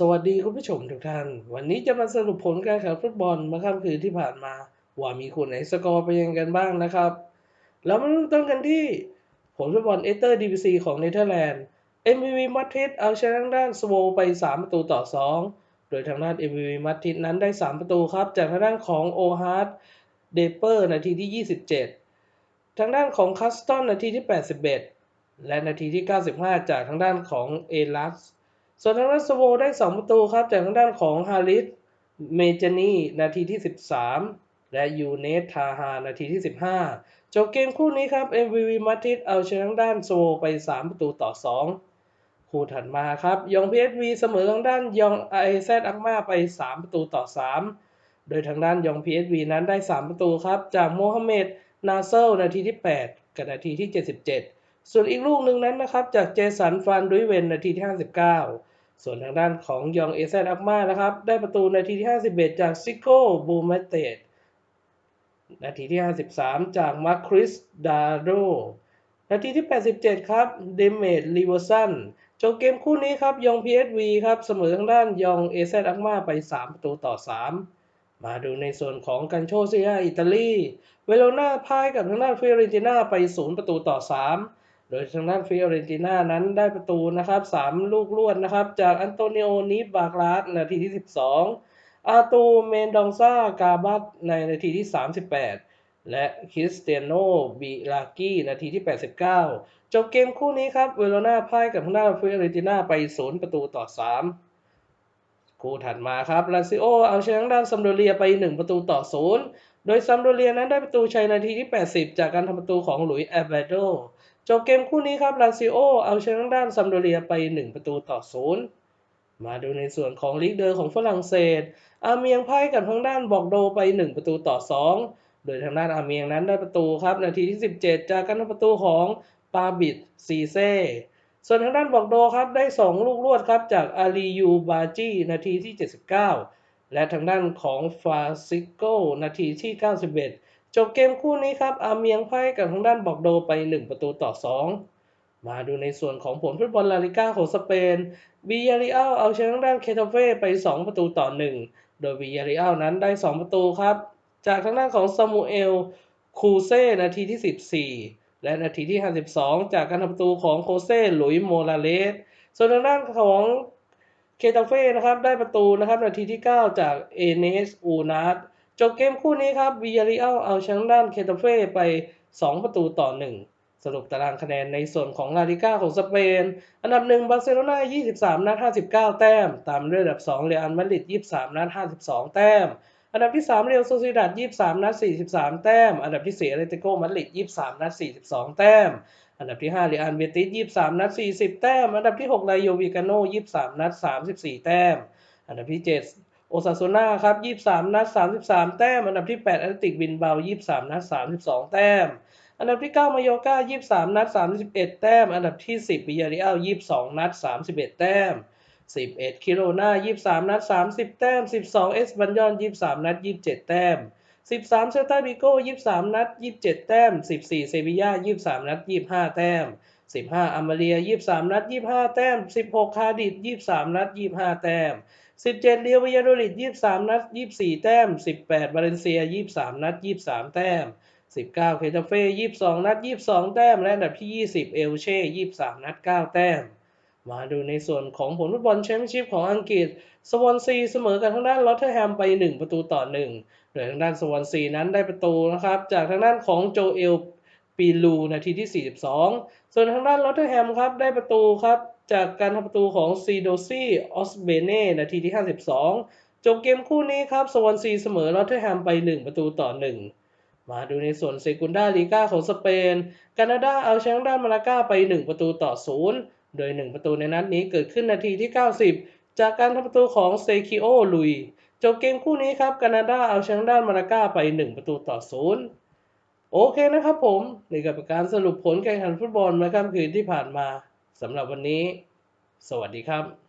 สวัสดีคุณผู้ชมทุกท่าน วันนี้จะมาสรุปผลการแข่งฟุตบอลเมาค่ำคืนที่ผ่านมา ว่ามีคู่ไหนสกอร์เป็นยังกันบ้างนะครับเรามาเริ่มต้นกันที่ ผลฟุตบอลเอเตอร์ดีบีซีของเนเธอร์แลนด์ MVP มัตติสเอาชนะทางด้านสโวไป 3 ประตูต่อ 2 โดยทางด้าน MVP มัตติสนั้นได้ 3 ประตูครับ จากทางด้านของโอฮาร์ดเดเปอร์นาทีที่ 27 ทางด้านของคัสตันนาทีที่ 81 และนาทีที่ 95 จากทางด้านของเอลัส ส่วนทางด้านสโวได้ 2 ประตูครับ จากทางด้านของฮาริสเมเจนีนาทีที่ 13 และยูเนสทาฮานาทีที่ 15 จบเกมคู่นี้ครับ MVP มาติสเอาชนะทางด้านสโวไป 3 ประตูต่อ 2 คู่ถัดมาครับยอง PSV เสมอทางด้านยองไอแซดอักมาไป 3 ประตูต่อ 3 โดยทางด้านยอง PSV นั้นได้ 3 ประตูครับ จากโมฮัมเหม็ดนาเซลนาทีที่ 8 กับนาทีที่ 77 ส่วนอีกลูกหนึ่งนั้นนะครับ จากเจสันฟานดุยเวนนาทีที่ 59 ส่วนทางด้านของยองเอเซนอักมานะครับ ได้ประตูนาทีที่ 51 จากซิโก้บูมเตตนาทีที่ 53 จากมาร์คริสดาโดนาทีที่ 87 ครับเดเมดลีเวอร์สันจบเกมคู่นี้ครับยอง PSV ครับเสมอทางด้านยองเอเซนอักมาไป 3 ประตูต่อ 3 มาดูในส่วนของกันโชเซียอิตาลี เวโรนาพ่ายกับทางด้านฟิเรนติน่าไป 0 ประตูต่อ 3 โดยทางด้านฟิออเรนติน่านั้นได้ประตูนะครับ3ลูกรวดนะครับ จากอันโตนิโอนิบากลาสนาทีที่ 12 อาตูเมนดองซากาบัตในนาทีที่ 38 และคริสเตียโนบิลากีนาทีที่ 89 จบเกมคู่นี้ครับ เวโรนาพ่ายกับทางด้านฟิออเรนติน่าไป 0 ประตูต่อ 3 คู่ถัดมาครับลาซิโอเอาชนะทางด้านซัมโดเรียไป 1 ประตูต่อ 0 โดยซัมโดเรียนั้นได้ประตูชัยนาทีที่ 80 จากการทำประตูของหลุยส์แอเบโด จบเกมคู่นี้ครับลาซิโอเอาชนะด้านซัมโดเรียไป 1 ประตูต่อ0มาดูในส่วนของลีกเดอร์ของฝรั่งเศส อาเมียงพ่ายกับทางด้านบอกโดไป 1 ประตูต่อ 2 โดยทางด้านอาเมียงนั้นได้ประตูครับ นาทีที่ 17 จากการประตูของปาบิดซีเซ่ส่วนทางด้านบอกโดครับได้ 2 ลูกรวดครับจากอาลียูบาจีนาทีที่ 79 และทางด้านของฟาซิโกนาทีที่ 91 จบเกมคู่นี้ครับ อาเมียงไพ่กับทางด้านบอกโดไป 1 ประตูต่อ 2 มาดูในส่วนของผลฟุตบอลลาลิก้าของสเปนวิยาริอัลเอาชนะทางด้านเคทาเฟ่ไป 2 ประตูต่อ 1 โดยวิยาริอัลนั้นได้ 2 ประตูครับ จากทางด้านของซามูเอลคูเซ่นาทีที่ 14 และนาทีที่ 52 จากการทำประตูของโคเซ่หลุยโมราเลสส่วนทางด้านของเคตาเฟ่นะครับได้ประตูนะครับนาทีที่ 9 จากเอเนสอูนาร์ จบเกมคู่นี้ครับวิยาริอัลเอาชนะด้านเคตาเฟ่ไป 2 ประตูต่อ 1 สรุปตารางคะแนนในส่วนของลาลิก้าของสเปน อันดับ 1 บาร์เซโลนา23 นัด 59 แต้ม ตามด้วยอันดับ 2 เรอัลมาดริด23 นัด 52 แต้ม อันดับที่ 3 เรอัลโซซิดัด23 นัด 43 แต้ม อันดับที่ 4 เอเลติโกมาดริด23 นัด 42 แต้ม อันดับที่ 5 เรอัลเบติส23 นัด 40 แต้ม อันดับที่ 6 ไลโยวิกาโน่23 นัด 34 แต้ม อันดับที่ 7 โอซาโซนาครับ23 นัด 33 แต้ม อันดับที่ 8 แอตติกบินเบา 23 นัด 32 แต้ม อันดับที่ 9 มายอกา23 นัด 31 แต้ม อันดับที่ 10บิยาริอัล22 นัด 31 แต้ม 11 คิโรนา23 นัด 30 แต้ม 12 เอสบันยอน 23 นัด 27 แต้ม 13 เซลตาบิโก้23 นัด 27 แต้ม 14 เซบีย่า23 นัด 25 แต้ม 15อามาเรีย 23 นัด 25 แต้ม 16 คาดิด23 นัด 25 แต้ม 17เรียววิยาโดริด23 นัด 24 แต้ม 18บาเลนเซีย 23 นัด 23 แต้ม 19 เคทาเฟ่ 22 นัด 22 แต้ม และอันดับที่ 20 เอลเช่ 23 นัด 9 แต้ม มาดูในส่วนของผลฟุตบอลแชมเปี้ยนชิพของอังกฤษ สวอนซีเสมอกับทางด้านลอตเทอร์แฮมไป 1 ประตูต่อ 1 โดยทางด้านสวอนซีนั้นได้ประตูนะครับ จากทางด้านของโจเอล ปีลูนาทีที่ 42 ส่วนทางด้านลอตเทอร์แฮมครับได้ประตูครับจากการทำประตูของซีโดซี่ออสเบเน่นาทีที่ 52 จบเกมคู่นี้ครับสวอนซีเสมอลอตเทอร์แฮมไป 1 ประตูต่อ 1 มาดูในส่วนเซกุนดาลีกาของสเปนแคนาดาเอาชนะด้านมาลาก้าไป 1 ประตูต่อ 0 โดย 1 ประตูในนัดนี้เกิดขึ้นนาทีที่ 90 จากการทำประตูของเซคิโอลุยจบเกมคู่นี้ครับแคนาดาเอาชนะด้านมาลาก้าไป 1 ประตูต่อ 0 โอเคนะครับผมนี่ก็เป็นการสรุปผลการแข่งขันฟุตบอลนะครับคืนที่ผ่านมาสำหรับวันนี้ สวัสดีครับ